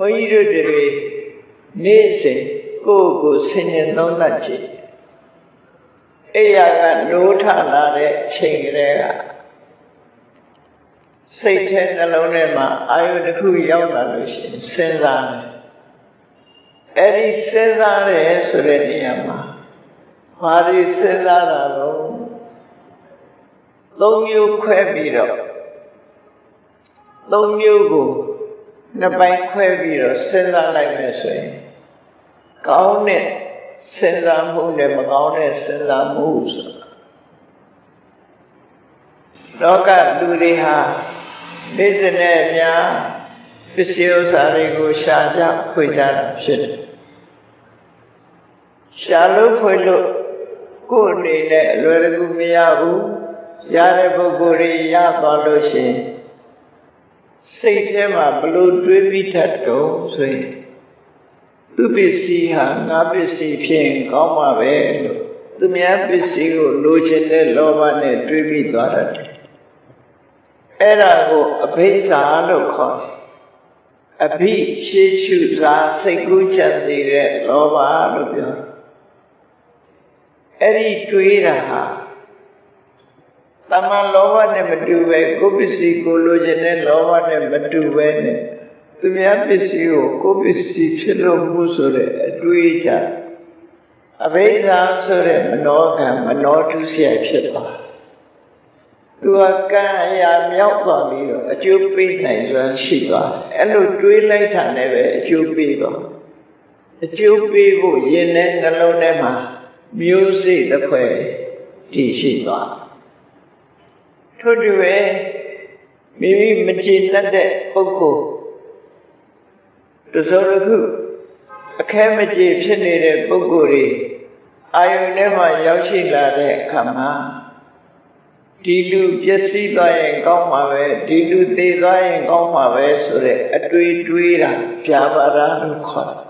ဘုန်းကြီးတို့တွေနေ့စဉ်ကိုယ့်ကိုယ်ဆင်ញင်သုံးသပ်ကြည့်အဲ့ရကနိုးထလာတဲ့အချိန်ကလေးကစိတ်ထဲနှလုံးထဲမှာအာယုတစ်ခုရောက်လာလို့ရှိရင်စဉ်းစားတယ်အဲ့ဒီစဉ်းစားတယ်ဆိုတဲ့နေရာမှာဘာတွေစဉ်းစားတာတော့သုံးမျိုးခွဲပြီးတော့သုံးမျိုးကို နှစ်ပိုင်းခွဲပြီးတော့စဉ်းစားလိုက်မယ်ဆိုရင်ကောင်းတဲ့စဉ်းစားမှုနဲ့မကောင်းတဲ့စဉ်းစားမှုဆိုတာလောကလူတွေဟာနေ့စဉ်နဲ့အများပစ္စည်းဥစ္စာတွေကိုရှာကြဖွေကြတာဖြစ်တယ်ရှာလို့ဖွေလို့ကိုယ်အနေနဲ့အလွယ်တကူမရဘူးရတဲ့ပုဂ္ဂိုလ်တွေရသွားလို့ရှိရင် စိတ်ထဲမှာဘလို့တွေးပြီးတတ်တော့ဆိုရင်သူပစ္စည်းဟာငါပစ္စည်းဖြစ်ရင်ကောင်းမှာပဲလို့သူများပစ္စည်းကိုလိုချင်တဲ့လောဘနဲ့တွေးပြီးသွားတတ်တယ်အဲ့ဒါကိုအဘိဓါလို့ခေါ်တယ်အဘိရှေရှုစာစိတ်ကူးချက်စေတဲ့လောဘလို့ပြောတယ်အဲ့ဒီတွေးတာဟာ တမန်လောဘနဲ့မတူပဲကိုပစ္စည်းကိုလိုချင်တဲ့လောဘနဲ့မတူပဲနဲ့သူများပစ္စည်းကိုကိုပစ္စည်းဖြစ်လို့မှုဆိုတဲ့အတွေ့အကြုံအဘိဓါဆိုတဲ့မနောကံမနောတုဆရာဖြစ်သွားသူကကံအရာမြောက်သွားပြီးတော့အကျိုးပေးနိုင်စွမ်းရှိသွားအဲ့လိုတွေးလိုက်တာနဲ့ပဲအကျိုးပေးသွားအကျိုးပေးဖို့ရင်ထဲနှလုံးထဲမှာမျိုးစိတ်တစ်ခွဲတည်ရှိသွား ထို့တူပဲမိမိမကျေနပ်တဲ့ပုဂ္ဂိုလ်တစုံတစ်ခုအခဲမကျေဖြစ်နေတဲ့ပုဂ္ဂိုလ်တွေအာယုန်ထဲမှာရောက်ရှိလာတဲ့အခါမှာဒီလူပျက်စီးသွားရင်ကောင်းမှာပဲဒီလူသေသွားရင်ကောင်းမှာပဲဆိုတဲ့အတွေ့တွေးတာပြာပါရလို့ခေါ်တယ်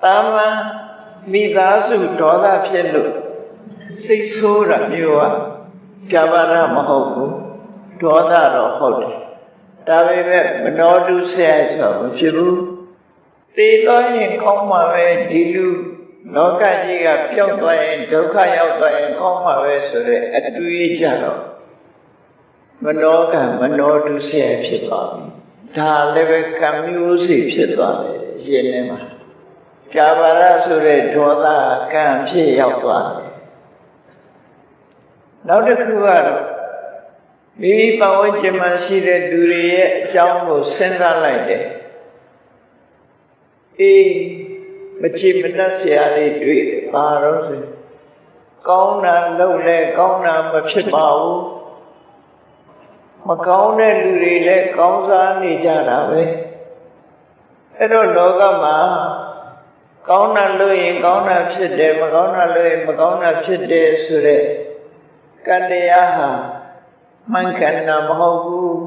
။တာမန်မိသားစုဒေါသဖြစ်လို့စိတ်ဆိုးတာမျိုး ကပြပါရမဟုတ်ဘူးဒေါသတော့ဟုတ်တယ်ဒါပေမဲ့မနောတုဆရာဆိုမဖြစ်ဘူးသေသွားရင်ကောင်းမှာပဲဒီလူလောကကြီးကပျောက်သွားရင်ဒုက္ခရောက်သွားရင်ကောင်းမှာပဲဆိုတဲ့အတွေးကြတော့မနောကမနောတုဆရာဖြစ်သွားပြီဒါလည်းပဲကံမျိုးစီဖြစ်သွားတယ်ရှင်ထဲမှာပြာပါရဆိုတဲ့ဒေါသကံဖြစ်ရောက်သွားတယ် နောက်တစ်ခုကတော့မိမိပတ်ဝန်းကျင်မှာရှိတဲ့သူတွေရဲ့အကြောင်းကိုစဉ်းစားလိုက်တယ်အေးမချိမနှက်ဆရာလေးတွေ့ပါတော့စေကောင်းတာလုပ်လဲကောင်းတာမဖြစ်ပါဘူးမကောင်းတဲ့လူတွေလည်းကောင်းစားနေကြတာပဲအဲ့တော့လောကမှာကောင်းတာလုပ်ရင်ကောင်းတာဖြစ်တယ်မကောင်းတာလုပ်ရင်မကောင်းတာဖြစ်တယ်ဆိုတဲ့ ကံတရားဟာမှန်ကန်တာမဟုတ်ဘူး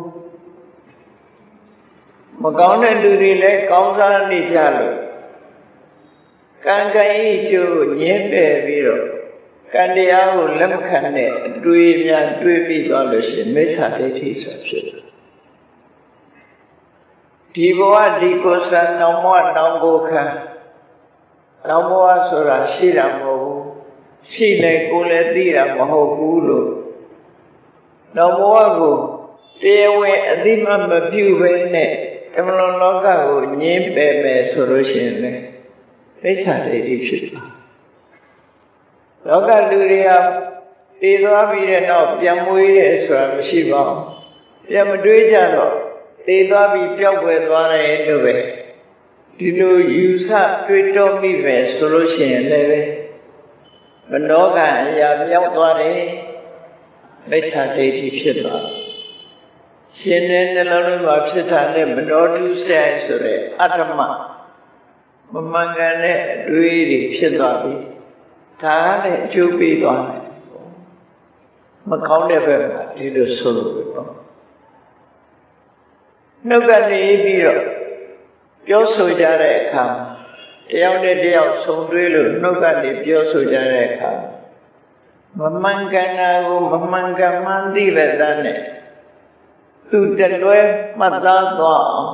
မကောင်းတဲ့လူတွေလည်းကောင်းစားနေကြလို့ကံကံဤကျိုးညင်းပယ်ပြီးတော့ကံတရားကိုလက်မခံတဲ့အတွေ့အများတွေ့ပြီးသွားလို့ရှိရင်မိစ္ဆာဒိဋ္ဌိဆိုဖြစ်တယ်ဒီဘဝဒီကိုယ်ဆံနောင်ဘဝနောင်ကိုခံနောင်ဘဝဆိုတာရှိတာမဟုတ်ဘူး ရှိလေကိုယ်လည်းသိတာမဟုတ်ဘူးလို့နောင်ဘဝကိုတရားဝင်အသိမှမပြုဘဲနဲ့တမလွန်လောကကိုညင်းပယ်မယ်ဆိုလို့ရှိရင်လေမိစ္ဆာဒိဋ္ဌိဖြစ်တာလောကလူတွေဟာတည်သွားပြီးတဲ့နောက်ပြန်မွေးတယ်ဆိုတာမရှိပါဘူးပြန်မတွေးကြတော့တည်သွားပြီးပျောက်ွယ်သွားတယ်လို့ပဲဒီလိုယူဆတွေးတောမိပဲဆိုလို့ရှိရင်လည်း မနောကအရာမြောက်သွားတယ်မိစ္ဆာဒိဋ္ဌိဖြစ်သွားရှင်တဲ့နှလုံးထဲမှာဖြစ်တာနဲ့မနောတုဆိုင်ဆိုတဲ့အတ္တမမမှန်ကန်တဲ့အတွေးတွေဖြစ်သွားပြီဒါကလည်းအကျိုးပေးသွားတယ်မကောင်းတဲ့ဘက်မှာဒီလိုဆိုလို့ပေါ့နှုတ်ကနေပြီးတော့ပြောဆိုကြတဲ့အခါ တယောက်နဲ့တယောက်ဆုံတွေ့လို့နှုတ်ကနေပြောဆိုကြတဲ့အခါမမှန်ကန်တာကိုမမှန်ကန်မှန်းသိတဲ့သားနဲ့သူတလွဲမှတ်သားသွားအောင်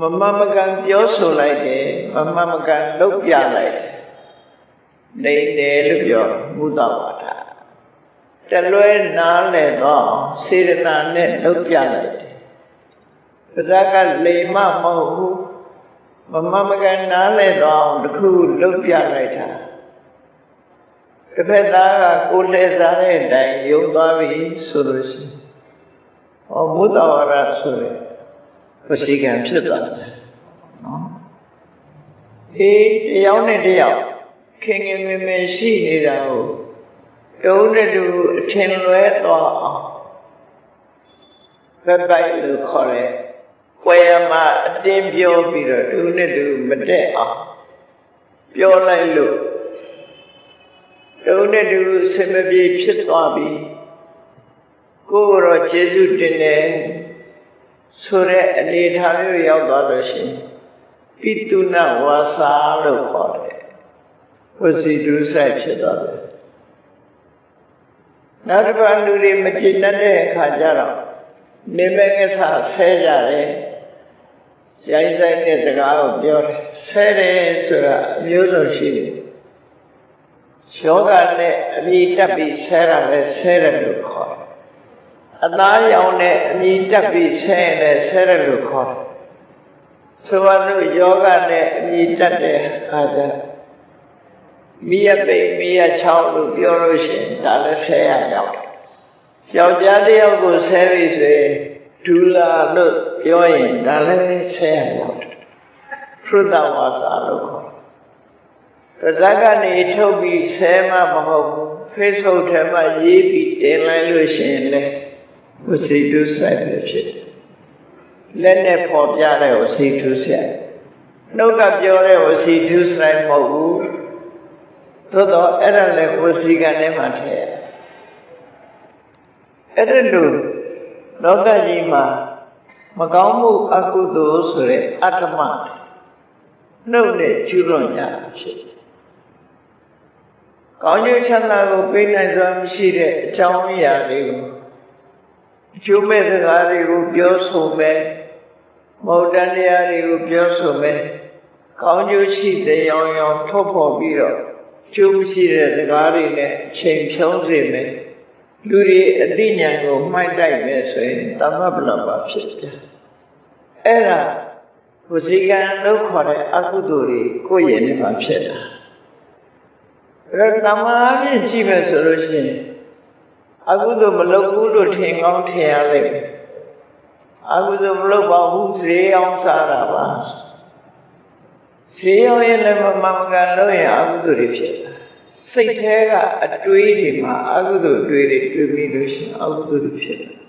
မမမကန်ပြောဆိုလိုက်တယ်မမမကန်လုပ်ပြလိုက်တယ်နေတယ်လို့ပြောမုဒ္ဒဝါဒတလွဲနားလဲတော့စေရနာနဲ့လုပ်ပြလိုက်တယ်ပဇာကလေမမဟုတ်ဘူး မမမကန်နားလဲတော့တခုလုပ်ပြလိုက်တာတစ်ဖက်သားကကိုယ်လဲစားတဲ့အတိုင်းယုံသွားပြီဆိုလို့ရှိရင်ဟောမုဒ္ဒဝါဒဆိုရယ်ပစီကံဖြစ်သွားတယ်နော်အေးတယောက်နဲ့တယောက်ခင်ခင်မင်မင်ရှိနေတာကိုတုံးနဲ့တူအထင်လွဲသွားအောင်ဘက်ပိုက်လို့ခေါ်တယ်။ ကွယ်ရမှာအတင်းပြောပြီးတော့တူနဲ့တူမတက်အောင်ပြောလိုက်လို့တုံးနဲ့တူဆင်မပြေဖြစ်သွားပြီ။ကိုယ်တော့ကျေးဇူးတင်တယ်ဆိုတဲ့အနေထားမျိုးရောက်သွားလို့ရှိရင်ပိတုနဝါစာလို့ခေါ်တယ်။ဝစီဒုဆိုင်ဖြစ်သွားတယ်။နောက်တစ်ပတ်လူတွေမကျင့်တတ်တဲ့အခါကျတော့နေမဲ့ကစားဆဲကြတယ်။ ရိုင်းဆိုင်တဲ့စကားကိုပြောတယ်။ဆဲတယ်ဆိုတာအမျိုးစုံရှိတယ်။ယောဂနဲ့အမိတက်ပြီးဆဲတာလဲဆဲတယ်လို့ခေါ်တယ်။အသားရောင်နဲ့အမိတက်ပြီးဆဲရင်လည်းဆဲတယ်လို့ခေါ်တယ်။ဆိုပါစို့ယောဂနဲ့အမိတက်တဲ့အခါကျတော့မိယပိတ်မိယချောင်းလို့ပြောလို့ရှိရင်ဒါလည်းဆဲရရောက်တယ်။ယောက်ျားတစ်ယောက်ကိုဆဲပြီဆိုရင်ဒူလာလို့ ပြောရင်ဒါလည်းဆဲရရောက်တယ်။သုဒ္ဓဝါစာလို့ခေါ်တယ်။ပါဇက်ကနေထုတ်ပြီးဆဲမှမဟုတ်ဘူး။ Facebook ထဲမှာရေးပြီးတင်လိုက်လို့ရှိရင်လည်းဝစီတုဆိုင်ပဲဖြစ်တယ်။လက်နဲ့ပေါ်ပြတဲ့ဝစီတုဆိုင်။နှုတ်ကပြောတဲ့ဝစီတုဆိုင်မဟုတ်ဘူး။သို့တော့အဲ့ဒါလည်းကိုယ်စီကံထဲမှာထည့်ရအဲ့ဒါလို့လောကကြီးမှာ မကောင်းမှုအကုသိုလ်ဆိုတဲ့အတ္တမနှုတ်နဲ့ကျူးလွန်ကြတာဖြစ်တယ်ကောင်းကျိုးချမ်းသာကိုပေးနိုင်စွာမရှိတဲ့အကြောင်းအရာတွေကိုအကျိုးမဲ့စကားတွေကိုပြောဆိုမယ်မဟုတ်တန်တရားတွေကိုပြောဆိုမယ်ကောင်းကျိုးရှိတဲ့ရောင်ရောင်ထုတ်ဖော်ပြီးတော့ကျိုးမရှိတဲ့စကားတွေနဲ့အချိန်ဖြုံးစေမယ် လူတွေအသိဉာဏ်ကိုမှိုက်တိုက်မယ်ဆိုရင်တမ္မပလပါဖြစ်ပြန်အဲ့ဒါဝစီကံလို့ခေါ်တဲ့အကုသိုလ်တွေကိုယ့်ရဲ့နေမှာဖြစ်တာအဲ့တော့တမ္မာအဖြစ်ကြည့်မယ်ဆိုလို့ရှိရင်အကုသိုလ်မလုပ်ဘူးလို့ထင်ကောင်းထင်ရလိမ့်မယ်အကုသိုလ်မလုပ်ပါဘူးဈေးအောင်စားတာပါဈေးအောင်ရင်လည်းမမမကန်လို့ရင်အကုသိုလ်တွေဖြစ်တာ စိတ်ထဲကအတွေးတွေမှာအကုသိုလ်အတွေးတွေတွေ့ပြီးလို့ရှိရင်အကုသိုလ်တွေဖြစ်တယ်။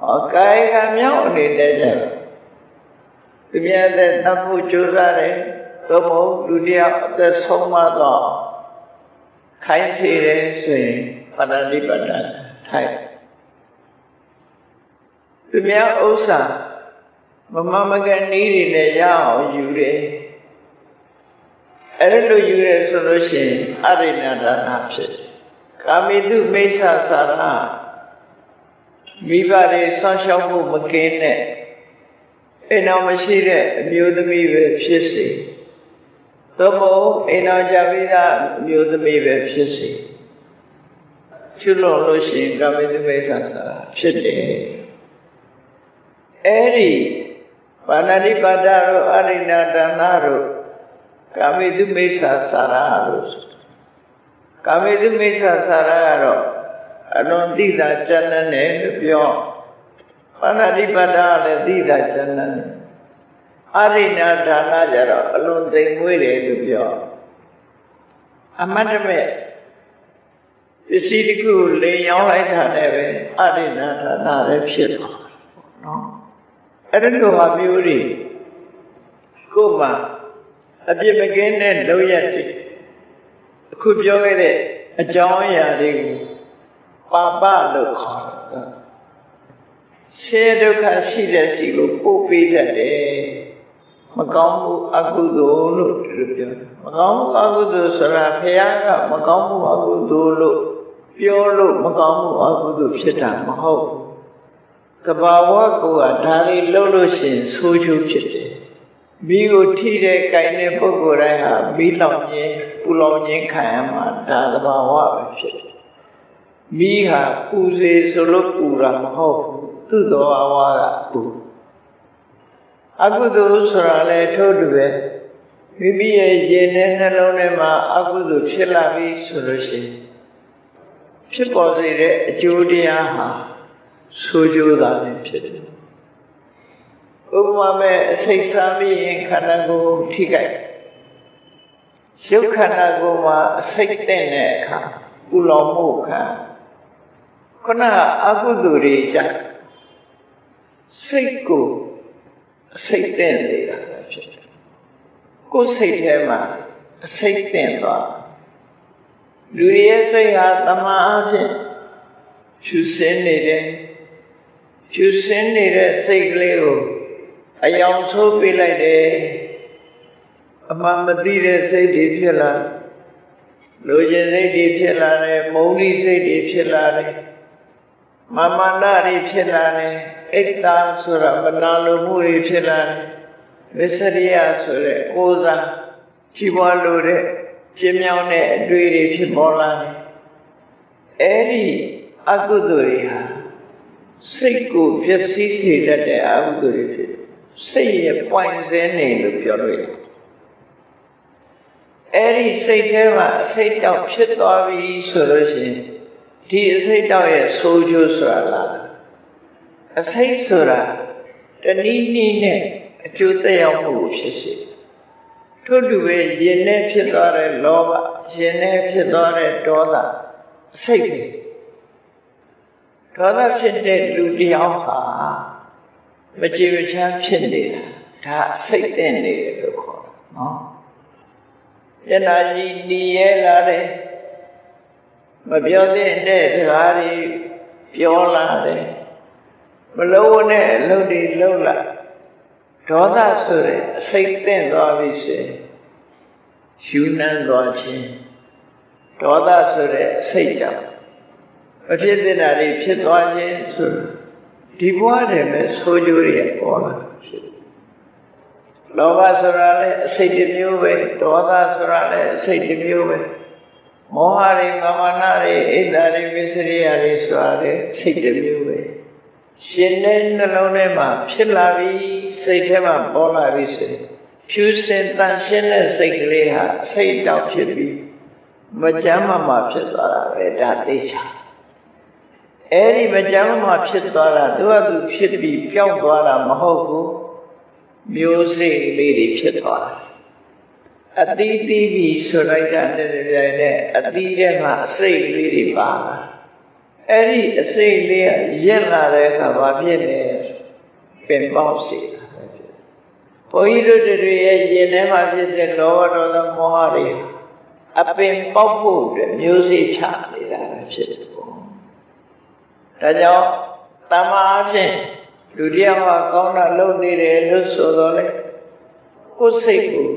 ဟောကာယကံမြောက်အနေနဲ့ကျတော့သူများတဲ့တတ်ဖို့ကြိုးစားတယ်သို့မဟုတ်လူတယောက်အသက်ဆုံးမတော့ခိုင်းစေတယ်ဆိုရင်ပဏာတိပတ္တထိုက်သူများဥစ္စာမမမကန်နည်းတွေနဲ့ရအောင်ယူတယ် အဲ့လိုယူရဲဆိုလို့ရှိရင်အရိဏဒါနဖြစ်ကာမိတုမိစ္ဆာစာရမိဘတွေဆောင်းရှောက်ဖို့မကင်းတဲ့အိမ်တော်မရှိတဲ့အမျိုးသမီးပဲဖြစ်စေသို့မဟုတ်အိမ်တော်ကြပြီးသားအမျိုးသမီးပဲဖြစ်စေချွလို့လို့ရှိရင်ကာမိတုမိစ္ဆာစာရဖြစ်တယ်အဲ့ဒီပါဏာတိပါဒတို့အရိဏဒါနတို့ ကာမိတုမိစ္ဆာစာရလို့ဆိုကာမိတုမိစ္ဆာစာရကတော့အလွန်သိတာကျမ်းနဲ့လို့ပြောပါဏာတိပါဒလည်းသိတာကျမ်းနဲ့အရိဏဒါနကြတော့အလွန်သိမ်မွေးတယ်လို့ပြောအမတ်တမဲ့ပစ္စည်းတစ်ခုလေရောင်းလိုက်တာနဲ့ပဲအရိဏဒါနလည်းဖြစ်သွားနော်အဲ့ဒီလိုဟာမျိုးတွေကိုမှ အပြစ်မကင်းတဲ့လုံရက်တွေအခုပြောခဲ့တဲ့အကြောင်းအရာတွေကိုပါပလို့ခေါ်တယ်ဆဲဒုက္ခရှိတဲ့စီကိုပို့ပေးတတ်တယ်မကောင်းမှုအကုသိုလ်လို့ဒီလိုပြောတယ်မကောင်းမှုအကုသိုလ်ဆိုတာဖះကမကောင်းမှုအကုသိုလ်လို့ပြောလို့မကောင်းမှုအကုသိုလ်ဖြစ်တာမဟုတ်ဘူးတဘာဝကိုကဒါလေးလှုပ်လို့ရှရင်ဆိုးချိုးဖြစ်တယ် မိကိုထိတဲ့ကြိုင်တဲ့ပုဂ္ဂိုလ်တိုင်းဟာမိလောင်ခြင်းပူလောင်ခြင်းခံရမှာဒါတဘာဝပဲဖြစ်တယ်မိဟာပူစေဆိုလို့ပူတာမဟုတ်ဘူးသူ့တော်အဝါကပူအကုသိုလ်ဆိုတာလေထို့တူပဲမိမိရဲ့ရင်ထဲနှလုံးထဲမှာအကုသိုလ်ဖြစ်လာပြီဆိုလို့ရှိရင်ဖြစ်ပေါ်စေတဲ့အကျိုးတရားဟာဆိုးကျိုးတာလည်းဖြစ်တယ်။ ဥပမာမဲ့အစိတ်စားပြီးရင်ခန္ဓာကိုယ်ထိခိုက်ရုပ်ခန္ဓာကိုယ်မှာအစိတ်တဲ့တဲ့အခါပူလောင်မှုခံခုနကအကုသိုလ်တွေကြစိတ်ကိုအစိတ်တဲ့နေတာပဲဖြစ်တယ်။ကိုယ်စိတ်ထဲမှာအစိတ်တဲ့သွားလူတွေရဲ့စိတ်ဟာတမန်အဖြစ်ဖြူစင်းနေတယ်ဖြူစင်းနေတဲ့စိတ်ကလေးကို အယောင်ဆိုးပေးလိုက်တယ်အမှန်မသိတဲ့စိတ်တွေဖြစ်လာလူကျင်စိတ်တွေဖြစ်လာတယ်မုန်းလိစိတ်တွေဖြစ်လာတယ်မမနာတွေဖြစ်လာတယ်အိတ်တာဆိုတာမနာလိုမှုတွေဖြစ်လာတယ်ဝိစရိယဆိုတဲ့ကိုယ်သာကြည်ပွားလို့တဲ့ကျင်းမြောင်းတဲ့အတွေ့တွေဖြစ်ပေါ်လာတယ်အဲ့ဒီအကုသိုလ်တွေဟာစိတ်ကိုပျက်စီးစေတတ်တဲ့အကုသိုလ်တွေဖြစ်တယ် စိတ်ရဲ့ပွိုင်စဲနေလို့ပြောလို့ရတယ်အဲ့ဒီစိတ်ထဲမှာစိတ်တောက်ဖြစ်သွားပြီဆိုလို့ရှိရင်ဒီအစိတ်တောက်ရဲ့ဆိုးကျိုးဆိုတာလားအစိတ်ဆိုတာတနည်းနည်းနဲ့အကျိုးသက်ရောက်မှုဖြစ်စေထို့တူပဲရင်နဲ့ဖြစ်သွားတဲ့လောဘရင်နဲ့ဖြစ်သွားတဲ့ဒေါသအစိတ်ပဲဒေါသဖြစ်တဲ့လူတယောက်ဟာ မကြည်မချမ်းဖြစ်နေတာဒါအစိတ်တဲ့နေတယ်လို့ခေါ်တာနော်ယနာကြီးညီရဲလာတယ်မပြောသင့်တဲ့စကားတွေပြောလာတယ်မလုံးနဲ့အလုပ်တွေလုပ်လာဒေါသဆိုတဲ့အစိတ်သင့်သွားပြီဆိုရင်ယူနှံသွားခြင်းဒေါသဆိုတဲ့အစိတ်ကြောင့်မဖြစ်တဲ့နာတွေဖြစ်သွားခြင်းဆို ဒီဘဝတည်းမဲ့ဆိုးကျိုးတွေပေါ်လာဖြစ်တယ်လောဘဆိုတာလည်းအစိတ်တစ်မျိုးပဲဒေါသဆိုတာလည်းအစိတ်တစ်မျိုးပဲမောဟတွေမမနာတွေအိတ်တာတွေမစ္စရိယတွေဆိုတာလည်းစိတ်တစ်မျိုးပဲရှင်တဲ့နှလုံးထဲမှာဖြစ်လာပြီးစိတ်ထဲမှာပေါ်လာပြီးဆိုရင်ဖြူစင်တန်ရှင်းတဲ့စိတ်ကလေးဟာစိတ်တောက်ဖြစ်ပြီးမကြမ်းမမှဖြစ်သွားတာပဲဒါသိချာ အဲ့ဒီမကြမ်းမမှဖြစ်သွားတာသူကသူဖြစ်ပြီးပျောက်သွားတာမဟုတ်ဘူးမျိုးစိတ်လေးတွေဖြစ်သွားတာအတိတိပြီးဆိုလိုက်တာနဲ့ကြိုင်နဲ့အတိထဲမှာအစိတ်လေးတွေပါလာအဲ့ဒီအစိတ်လေးကရင့်လာတဲ့အခါဘာဖြစ်လဲပင်ပေါက်စီတာပဲဖြစ်ဘုန်းကြီးတို့တွေရဲ့ရင်ထဲမှာဖြစ်တဲ့လောဘဒေါသမောဟတွေအပင်ပေါက်ဖို့အတွက်မျိုးစိချနေတာပဲဖြစ်တယ်ပေါ့ ဒါကြောင့်တမန်အဖြစ်လူတယောက်ကကောင်းတာလုပ်နေတယ်လို့ဆိုတော့လေကိုယ်စိတ်ကို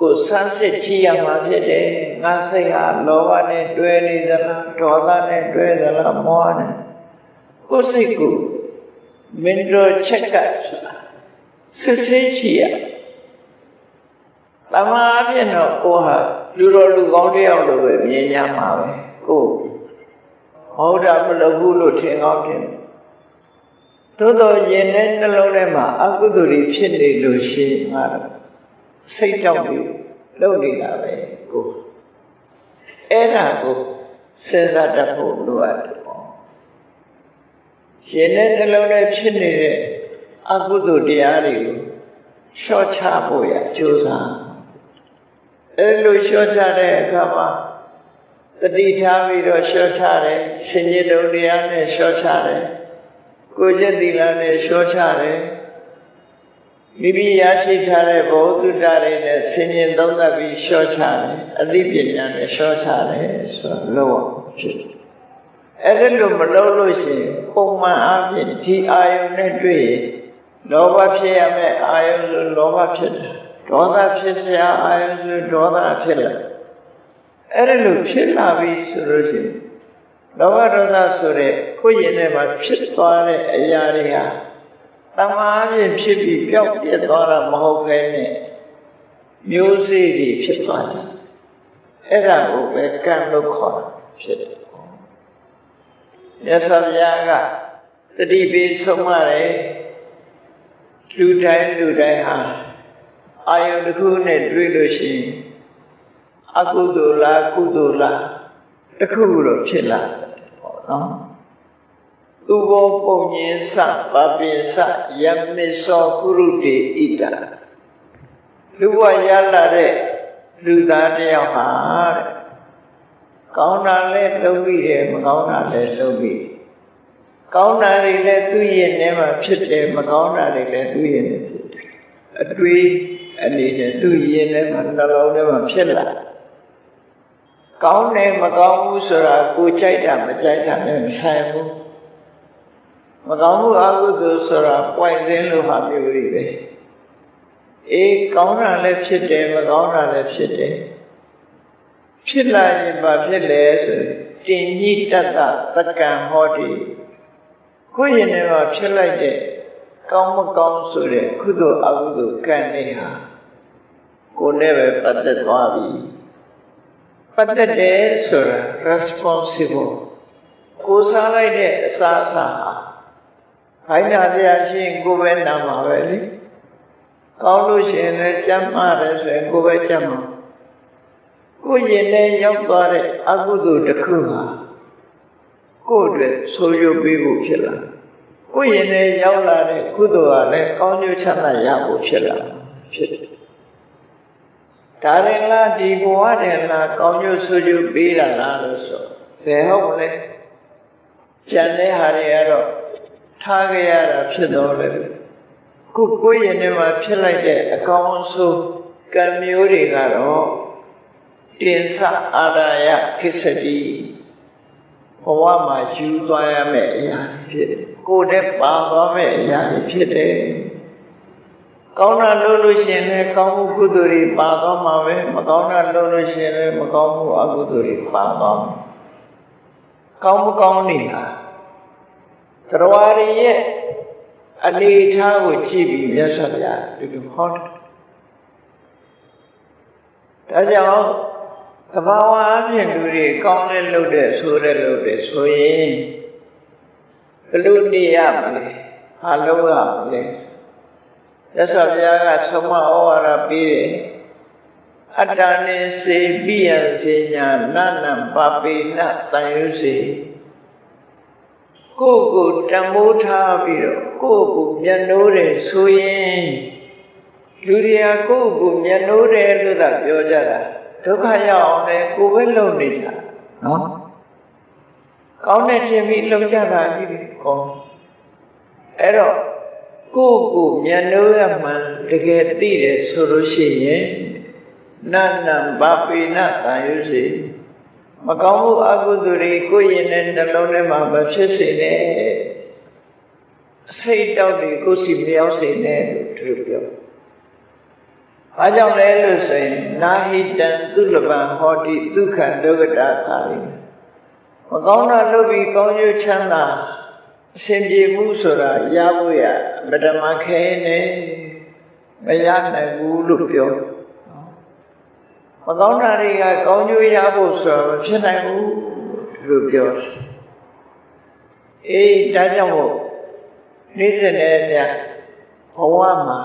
ကိုယ်ဆန်းစစ်ကြည့်ရမှာဖြစ်တယ်ငါစိတ်ဟာလောဘနဲ့တွဲနေသလားဒေါသနဲ့တွဲသလားမောဟနဲ့ကိုယ်စိတ်ကိုမင်းတို့ချက်ကဆိုတာစစ်ဆေးကြည့်ရတမားအဖြစ်တော့ကိုဟာလူတော်လူကောင်းတယောက်လိုပဲမြင်ကြမှာပဲကို ဟုတ်တာမလုပ်ဘူးလို့ထင်ကောင်းထင်သို့တော့ယင်တဲ့နှလုံးထဲမှာအကုသိုလ်တွေဖြစ်နေလို့ရှိရင်ငါစိတ်ကြောက်ပြီးလုပ်နေတာပဲကိုအဲ့ဒါကိုစဉ်းစားတတ်ဖို့လိုအပ်တယ်ပေါ့ရှင်တဲ့နှလုံးထဲဖြစ်နေတဲ့အကုသိုလ်တရားတွေကိုလျှော့ချဖို့ရကြိုးစားအဲ့လိုလျှော့ချတဲ့အခါမှာ တတိထားပြီးတော့လျှော့ချတယ်ရှင်ရတုံတရားနဲ့လျှော့ချတယ်ကိုယ်ကျက်သီလနဲ့လျှော့ချတယ်မိမိရရှိထားတဲ့ဘောဓုတ္တတွေနဲ့ဆင်ញင်သုံးသပ်ပြီးလျှော့ချတယ်အသိပညာနဲ့လျှော့ချတယ်ဆိုတော့လောဖြစ်တယ်အဲ့ဒါလို့မလုပ်လို့ရှိရင်ပုံမှန်အားဖြင့်ဒီအာယုန်နဲ့တွေ့ရင်လောဘဖြစ်ရမယ့်အာယုန်ဆိုလောဘဖြစ်တယ်ဒေါသဖြစ်စရာအာယုန်ဆိုဒေါသဖြစ်လာ အဲ့ဒါလို့ဖြစ်လာပြီဆိုလို့ရှိရင်လောဘဒေါသဆိုတဲ့ကိုယ့်ရင်ထဲမှာဖြစ်သွားတဲ့အရာတွေဟာတမာအပြင်ဖြစ်ပြီးပျောက်ပြက်သွားတာမဟုတ်ဘဲနဲ့မျိုးစေ့တွေဖြစ်သွားကြတယ်အဲ့ဒါကိုပဲကံလို့ခေါ်တာဖြစ်တယ်မြတ်စွာဘုရားကတတိပိဆုံးမတယ်လူတိုင်းလူတိုင်းဟာအာယုန်တစ်ခုနဲ့တွေ့လို့ရှိရင် အကုသိုလ်လားကုသိုလ်လားတစ်ခုခုတော့ဖြစ်လာတယ်ပေါ့နော်ဥဘောပုံညင်စပပိစယမေသောကုရုတေဣတာလူဘဝရလာတဲ့လူသားတစ်ယောက်ဟာတဲ့ကောင်းတာလည်းလုပ်ပြီးတယ်မကောင်းတာလည်းလုပ်ပြီးကောင်းတာတွေလည်းသူ့ရင်ထဲမှာဖြစ်တယ်မကောင်းတာတွေလည်းသူ့ရင်ထဲဖြစ်တယ်အတွေးအနေနဲ့သူ့ရင်ထဲမှာနှလုံးထဲမှာဖြစ်လာ ကောင်းတယ်မကောင်းဘူးဆိုတာကိုကြိုက်တာမကြိုက်တာနဲ့မဆိုင်ဘူးမကောင်းမှုအကုသိုလ်ဆိုတာပွိုင်စင်းလိုဟာမျိုးတွေပဲအေးကောင်းတာလည်းဖြစ်တယ်မကောင်းတာလည်းဖြစ်တယ်ဖြစ်လာရင်ဘာဖြစ်လဲဆိုတင်ကြီးတတ်တာတက္ကံဟောတိကိုယ့်ရင်ထဲမှာဖြစ်လိုက်တဲ့ကောင်းမကောင်းဆိုတဲ့ကုသိုလ်အကုသိုလ်ကံတွေဟာကိုယ်နဲ့ပဲပတ်သက်သွားပြီ ပတ်သက်တယ်ဆိုတာ responsible ကိုယ်စားလိုက်တဲ့အစားအစာဟာခိုင်းတာတရားရှိရင်ကိုယ်ပဲနာမှာပဲလေကောင်းလို့ရှိရင်လည်းကြမ်းမာတယ်ဆိုရင်ကိုယ်ပဲကြမ်းမှာကိုယ်ရင်ထဲရောက်သွားတဲ့အကုသိုလ်တစ်ခုဟာကိုယ့်အတွက်ဆိုးရွားပေးဖို့ဖြစ်လာကိုယ်ရင်ထဲရောက်လာတဲ့ကုသိုလ်ဟာလည်းကောင်းကျိုးချမ်းသာရဖို့ဖြစ်လာဖြစ်တယ် ဒါရင်လားဒီဘဝတည်းလားကောင်းကျိုးဆိုးကျိုးပေးတာလားလို့ဆိုဘယ်ဟုတ်မလဲကျန်တဲ့ဟာတွေကတော့ထားကြရတာဖြစ်တော့လေခုကိုယ်ရင်ထဲမှာဖြစ်လိုက်တဲ့အကောင်းဆုံးကံမျိုးတွေကတော့တင်ဆအာရယခိစ္စတိဘဝမှာယူသွားရမယ့်အရာဖြစ်တယ်ကိုယ်တည်းပါသွားမယ့်အရာဖြစ်တယ် ကောင်းတာလုပ်လို့ရှိရင်လည်းကောင်းမှုကုသိုလ်တွေပါသွားမှာပဲမကောင်းတာလုပ်လို့ရှိရင်လည်းမကောင်းမှုအကုသိုလ်တွေပါသွားမှာကောင်းမကောင်းနေတာတရားရည်ရဲ့အနေထားကိုကြည့်ပြီးမြတ်စွာဘုရားဒီလိုဟောတယ်ဒါကြောင့်သဘာဝအပြင်လူတွေကောင်းတဲ့လုပ်တဲ့ဆိုတဲ့လုပ်တဲ့ဆိုရင်ဘယ်လိုနေရမလဲဟာလုပ်ရမလဲ ရသော်ဘုရားကဆုံးမဩဝါဒပေးတယ်အတ္တနေစေပိယစေညာနနံပပိနတန်ယုစေကိုယ့်ကိုတံမိုးထားပြီးတော့ကိုယ့်ကိုမျက်နှိုးတယ်ဆိုရင်လူတွေကကိုယ့်ကိုမျက်နှိုးတယ်လို့သာပြောကြတာဒုက္ခရောက်အောင်လည်းကိုယ်ပဲလုံနေကြနော်ကောင်းတဲ့ခြင်းပြီးလုံကြတာကြီးပဲကောင်းအဲ့တော့ ကိုယ့်ကိုမျက်နှိုးရမှန်တကယ်သိတယ်ဆိုလို့ရှိရင်နန္နံဘာပိနတန်ရုစေမကောင်းမှုအကုသိုလ်တွေကိုယ့်ရင်နဲ့နှလုံးထဲမှာမဖြစ်စေနဲ့အစိတ်တောက်တွေကိုယ်စီမရောက်စေနဲ့လို့သူတို့ပြော။ဘာကြောင့်လဲလို့ဆိုရင်နာဟိတံသူလပံဟောတိဒုက္ခဒုက္ကတာကာရိမကောင်းတာလုပ်ပြီးကောင်းကျိုးချမ်းသာ အစဉ်ပြေမှုဆိုတာရဖို့ရမဓမ္မခဲနဲ့မရနိုင်ဘူးလို့ပြောမကောင်းတာတွေကကောင်းကျိုးရဖို့ဆိုတာမဖြစ်နိုင်ဘူးလို့ပြောအေးဒါကြောင့်မို့နေ့စဉ်နဲ့ညဘဝမှာ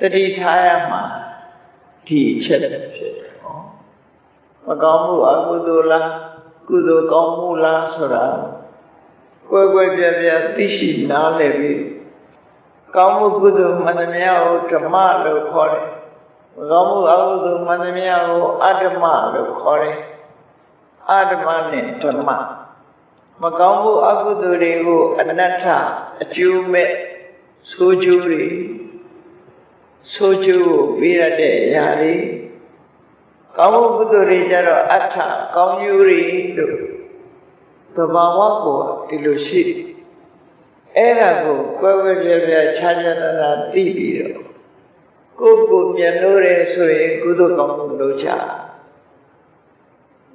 တတိထားရမှာဒီအချက်ဖြစ်တယ်ဟောမကောင်းမှုအကုသိုလ်လားကုသိုလ်ကောင်းမှုလားဆိုတာ ကွယ်ကွယ်ပြပြသိရှိနားလည်ပြီးကောင်းမှုကုသိုလ်မှန်သမျှကိုဓမ္မလို့ခေါ်တယ်မကောင်းမှုအကုသိုလ်မှန်သမျှကိုအတ္တမလို့ခေါ်တယ်အတ္တမနဲ့ဓမ္မမကောင်းမှုအကုသိုလ်တွေကိုအနတ္ထအကျိုးမဲ့ဆိုးကျိုးတွေဆိုးကျိုးကိုပေးရတဲ့အရာတွေကောင်းမှုကုသိုလ်တွေကြတော့အဋ္ဌကောင်းကျိုးတွေလို့ သဘာဝကိုဒီလိုရှိအဲ့ဒါကိုကွယ်ကွယ်ပြပြခြားခြားနာနာသိပြီးတော့ကိုယ်ကိုမျက်နှိုးတယ်ဆိုရင်ကုသိုလ်ကောင်းမှုလုပ်ချ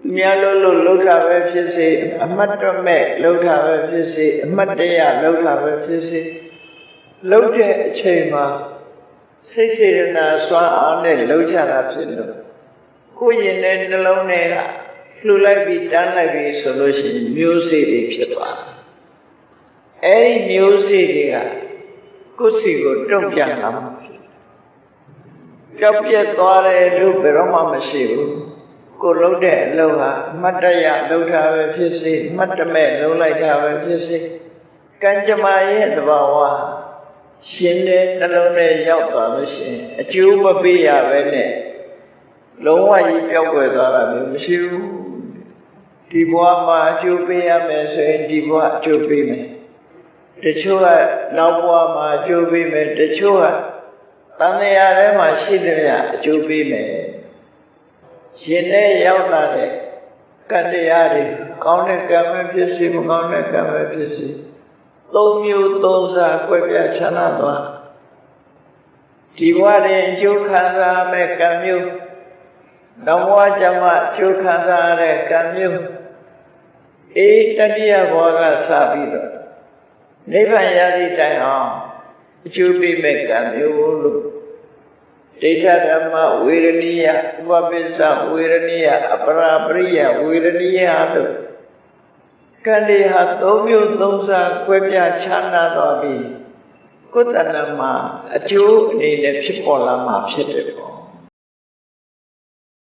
သူများလို့လို့လှုပ်တာပဲဖြစ်စေအမတ်တမဲ့လှုပ်တာပဲဖြစ်စေအမတ်တရလှုပ်တာပဲဖြစ်စေလှုပ်တဲ့အချိန်မှာစိတ်စေတနာစွမ်းအားနဲ့လှုပ်ချတာဖြစ်လို့ကိုယ်ရင်တဲ့နှလုံးထဲက လှူလိုက်ပြီးတန်းလိုက်ပြီးဆိုလို့ရှိရင်မျိုးစေ့တွေဖြစ်သွားတယ်အဲ့ဒီမျိုးစေ့တွေကကိုယ်စီကိုတုံ့ပြန်လာမှာဖြစ်တယ်ပျောက်ပြက်သွားတယ်လို့ဘယ်တော့မှမရှိဘူးကိုလှုပ်တဲ့အလုပ်ဟာအမတ်တရလှုပ်တာပဲဖြစ်စေအမတ်တမဲ့လှုပ်လိုက်တာပဲဖြစ်စေကံကြမ္မာရဲ့သဘာဝရှင်တဲ့နှလုံးထဲရောက်သွားလို့ရှိရင်အကျိုးမပေးရပဲနဲ့လုံးဝကြီးပျောက်ကွယ်သွားတာမျိုးမရှိဘူး ဒီဘဝမှာအကျိုးပေးရမယ်ဆိုရင်ဒီဘဝအကျိုးပေးမယ်တချို့ကနောက်ဘဝမှာအကျိုးပေးမယ်တချို့ကတန်မြာထဲမှာရှိသမျှအကျိုးပေးမယ်ရှင်နဲ့ရောက်လာတဲ့ကတ္တရားတွေကောင်းတဲ့ကံပဲဖြစ်စေမကောင်းတဲ့ကံပဲဖြစ်စေသုံးမျိုးသုံးစားကွဲပြားခြားနာသွားဒီဘဝတွင်အကျိုးခံစားမဲ့ကံမျိုးနောက်ဘဝကျမှအကျိုးခံစားရတဲ့ကံမျိုး အေးတတိယဘဝကစပြီးတော့နိဗ္ဗာန်ရသည့်တိုင်အောင်အကျိုးပေးမဲ့ကံမျိုးလို့ဒိဋ္ဌဓမ္မဝေရဏိယဥပပိစ္ဆဝေရဏိယအပရာပရိယဝေရဏိယလို့ကံတွေဟာသုံးမျိုးသုံးစားကွဲပြားခြားနာသွားပြီးကိုယ်တဏ္ဍမှာအကျိုးအနေနဲ့ဖြစ်ပေါ်လာမှာဖြစ်တယ်ပေါ့